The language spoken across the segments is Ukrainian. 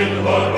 in the world.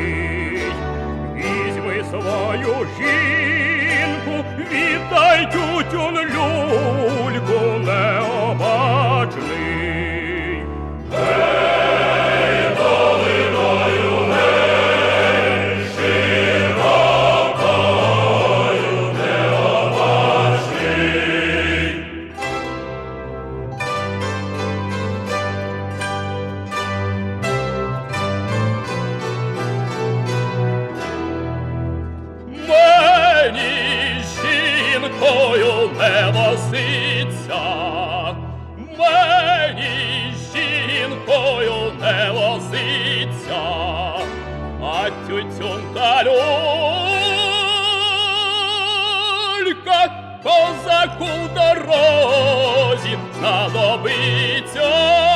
та й тютюн люльку необачний. возиться, мені жінкою не возиться, а тютюн та люлька козаку дорозі знадобиться.